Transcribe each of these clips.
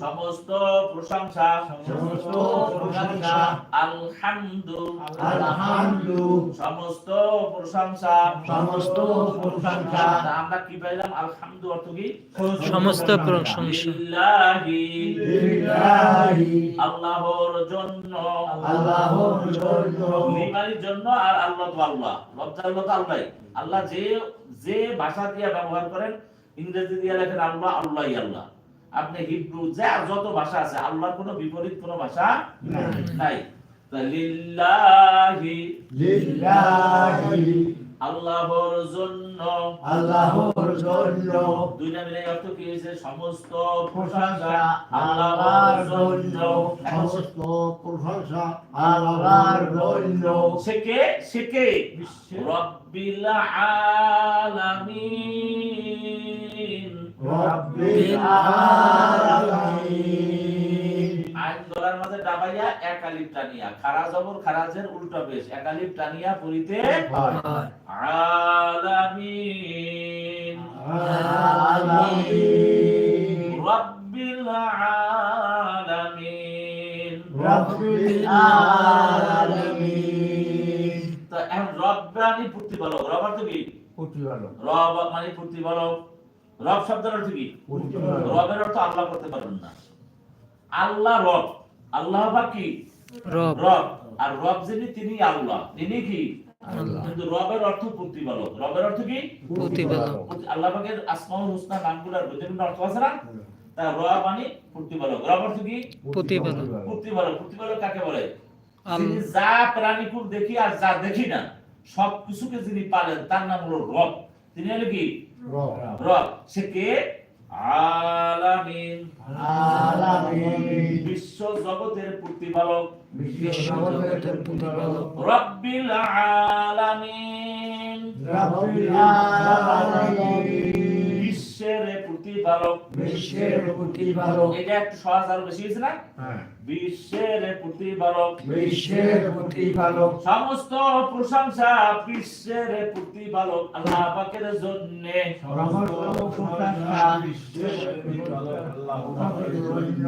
সমস্ত প্রশংসা সমস্ত প্রশংসা। আলহামদু আলহামদু সমস্ত প্রশংসা। সমস্ত প্রশংসা। আমরা কি পাইলাম? আলহামদু অর্থ কি? সমস্ত প্রশংসা। আল্লাহর জন্য। আল্লাহর জন্য। জন্য আর আল্লাহ তো আল্লাহ। লজ্জা আল্লাহ তো আল্লাহ। আল্লাহ যে যে ভাষা দিয়ে ব্যবহার করেন ইংরেজি দিয়ে লেখেন আল্লাহ আল্লাহ আল্লাহ আপনি হিব্রু যা যত ভাষা আছে আল্লাহর কোনো বিপরীত কোনো ভাষা নাই। নাই তা লিল্লাহি লিল্লাহি আল্লাহর জন্য। আল্লাহর জন্য। দুইটা মিলে অর্থ কি হয়েছে? সমস্ত প্রশংসা আল্লাহর জন্য। সমস্ত প্রশংসা আল্লাহর জন্য। সে কে? সে কে? রব্বিল আলামিন। রব্বিল আলামিন। মাঝে ডাবাইয়া একালিপ টানিয়া খারা জবর খারাজের উল্টা বেশ। একালিপ টানিয়া পড়িতে আলামিন। আলামিন। রব্বিল আলামিন। রব্বিল আলামিন। তো এখন রব্বানি প্রতিপালক রব অর্থ কি? প্রতিপালক রব মানে প্রতিপালক রব শব্দের অর্থ কি? রবের অর্থ আল্লাহ করতে পারবেন না। আল্লাহ রব। আল্লাহ বা কি? রব। আর রব যিনি তিনি আল্লাহ। তিনি কি? কিন্তু রবের অর্থ প্রতিপালক। রবের অর্থ কি? প্রতিপালক। আল্লাহ পাকের আসমাউল হুসনা নামগুলোর বিভিন্ন অর্থ আছে না? তা রব মানে প্রতিপালক। রব অর্থ কি? প্রতিপালক। প্রতিপালক। প্রতিপালক কাকে বলে? যিনি যা প্রাণীকুল দেখি আর যা দেখি না সব কিছুকে যিনি পালেন তার নাম হলো রব। তিনি হলো কি? রব। রব। সে কে? আলামিন। আলামিন। বিশ্ব জগতের প্রতিপালক। বিশ্ব জগতের প্রতিপালক। রব্বিল আলামিন। রব্বিল আলামিন। প্রতিপালক বিশ্বের প্রতিপালক এটা একটু সহজ আরও বেশি হয়েছে না? হ্যাঁ। বিশ্বের প্রতিপালক বিশ্বের প্রতিপালক সমস্ত প্রশংসা বিশ্বের প্রতিপালক আল্লাহ পাকের জন্য সমস্ত প্রশংসা বিশ্বের প্রতিপালক আল্লাহ পাকের জন্য।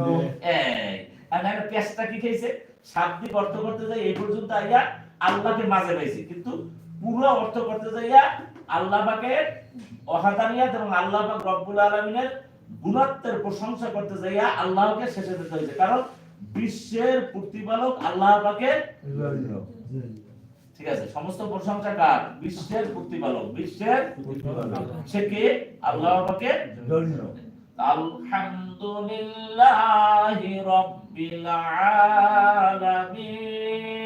এই আর একটা পেঁচটা কি খেয়েছে? শাব্দিক অর্থ করতে যাই এই পর্যন্ত আইয়া আল্লাহকে মাঝে পাইছে। কিন্তু পুরো অর্থ করতে যাইয়া আল্লাহ পাকের অহাদানিয়াত এবং আল্লাহ পাক রব্বুল আলামিনের গুণাত্মের প্রশংসা করতে যাইয়া আল্লাহকে শেষে দিতে হয়েছে কারণ বিশ্বের প্রতিপালক আল্লাহ পাকের ঠিক আছে সমস্ত প্রশংসা কার? বিশ্বের প্রতিপালক বিশ্বের সে কে? আল্লাহ পাকের আলহামদুলিল্লাহি রাব্বিল আলামিন।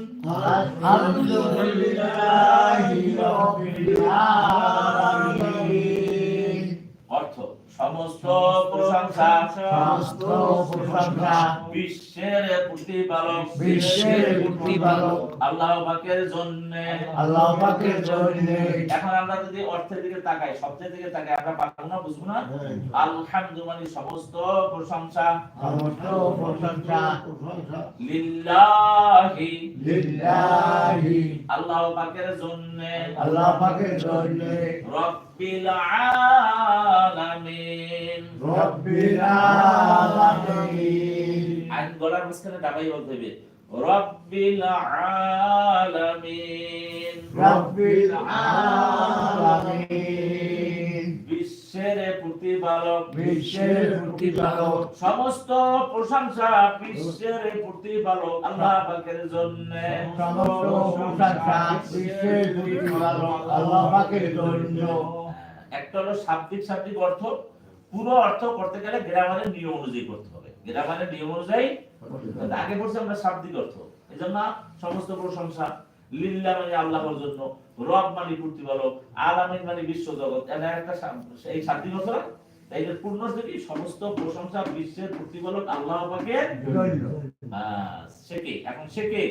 আলহামদুলিল্লাহি অর্থ সমস্ত প্রশংসা সমস্ত প্রশংসা বিশ্বের প্রতিপালক। বিশ্বের প্রতিপালক। আল্লাহ পাকের জন্য। আল্লাহ পাকের জন্য। এখন আমরা যদি অর্থের দিকে তাকাই শব্দের দিকে তাকাই আমরা পারব না বুঝব না? আলহামদুলিল্লাহ মানে সমস্ত প্রশংসা। সমস্ত প্রশংসা। প্রশংসা লিল্লাহি। লিল্লাহি। আল্লাহ পাকের জন্য। আল্লাহ পাকের জন্য। রব্বিল আলামিন। রব্বিল আলামিন। আইন গলার মাঝখানে দাবাই বলতে হবে। রব্বিল আলামিন। রব্বিল আলামিন। বিশ্বের প্রতিপালক বিশ্বের প্রতিপালক সমস্ত প্রশংসা বিশ্বের প্রতিপালক আল্লাহ পাকের জন্য। সমস্ত প্রশংসা বিশ্বের প্রতিপালক আল্লাহ পাকের জন্য। একটা হলো শাব্দিক শাব্দিক অর্থ। পুরো অর্থ করতে গেলে গ্রামারের নিয়ম অনুযায়ী করতে হবে। গ্রামারের নিয়ম অনুযায়ী আগে বলছি আমরা শাব্দিক অর্থ। এই জন্য সমস্ত প্রশংসা লিল্লা মানে আল্লাহর জন্য। রব মানে প্রতিপালক আলামিন মানে বিশ্ব জগৎ একটা এই অর্থ না তাই এর পূর্ণ অর্থ কি সমস্ত প্রশংসা বিশ্বের প্রতিপালক আল্লাহ পাকের জন্য সে কে? এখন সে কে?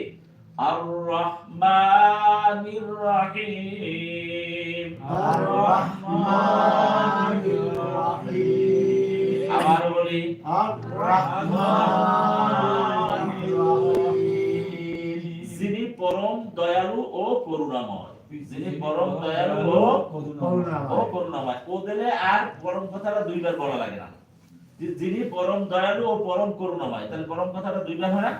আর রহমানির রহিম। আর রহমানির রহিম। আবার বলি আর রহমানির পরম দয়ালু ও করুণাময়। যিনি পরম দয়ালু ও ও করুণাময়। ও দিলে আর পরম কথাটা দুইবার বলা লাগে না। যিনি পরম দয়ালু ও পরম করুণাময় তাহলে পরম কথাটা দুইবার হয় না?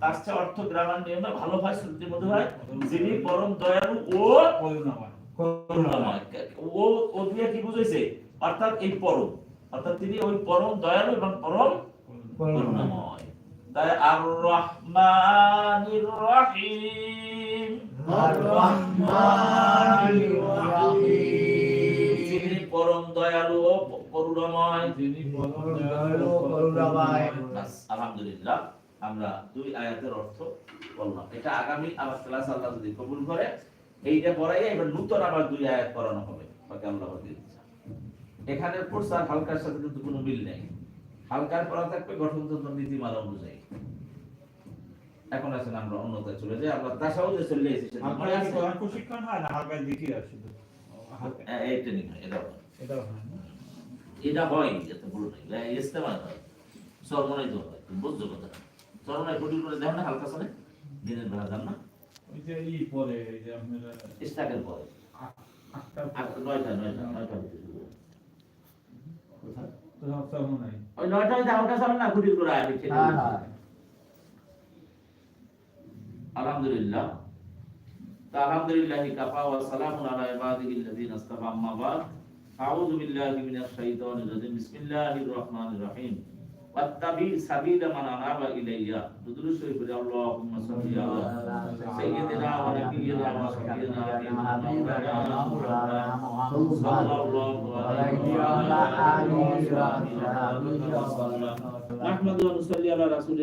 তার চেয়ে অর্থ গ্রামার নিয়মে ভালো হয় শ্রুতির মধ্যে হয়। যিনি পরম দয়ালু ও করুণাময়। ও ও দিয়ে কি বুঝাইছে? অর্থাৎ এই পরম। অর্থাৎ তিনি ওই পরম দয়ালু এবং পরম করুণাময়। তাই আর রহমানির রহিম আর রহমানির রহিম যিনি পরম দয়ালু ও করুণাময়। দয়ালু করুণাময় আলহামদুলিল্লাহ আমরা দুই আয়াতের অর্থ বললাম। এটা আগামী আবার ক্লাস আল্লাহ যদি কবুল করে এইটা পড়াই এবার নতুন আবার দুই আয়াত পড়ানো হবে। আল্লাহ। আর হালকার সাথে কিন্তু কোনো মিল নেই। হালকার পড়া থাকবে গঠনতন্ত্র নীতিমালা অনুযায়ী। এখন আছেন আমরা অন্যতায় চলে যাই আমরা তাসাও যে চলে এসেছি। মনে? প্রশিক্ষণ হয় না? হালকা শুধু। হ্যাঁ, এই ট্রেনিং হয় এটা হয়। এটাও হয় না? এটা হয় এত বড় নাই। এটা হয়। সর্বনাই তো হয় তুমি বুঝছ কথা সর্বনাই কুটির করে দেন না হালকা চলে দিনের বেলা যান না। ওই যে ই পরে এই যে আপনারা ইস্তাকের পরে। আটটা নয়টা নয়টা নয়টা ওই নয়টা হইতে চলে না করে আলহামদুলিল্লাহ। তা আলহামদুলিল্লাহ কাফা ওয়া সালামুন আলা ইবাদিহিল্লাযিনা ইসতাফা আম্মা বাদ। আউযু বিল্লাহি মিনাশ শাইতানির রাজিম। বিসমিল্লাহির রহমানির রহিম। ওয়াত্তাবি সাবিলা মান আনাবা ইলাইয়া। দুরূদ শরীফ পড়ে আল্লাহুম্মা সাল্লি আলা সাইয়্যিদিনা ওয়া নাবিয়্যিনা ওয়া সাফিয়িনা হাবিবিনা মুহাম্মাদ সাল্লাল্লাহু আলাইহি ওয়া আলা আলিহি ওয়া সাহবিহি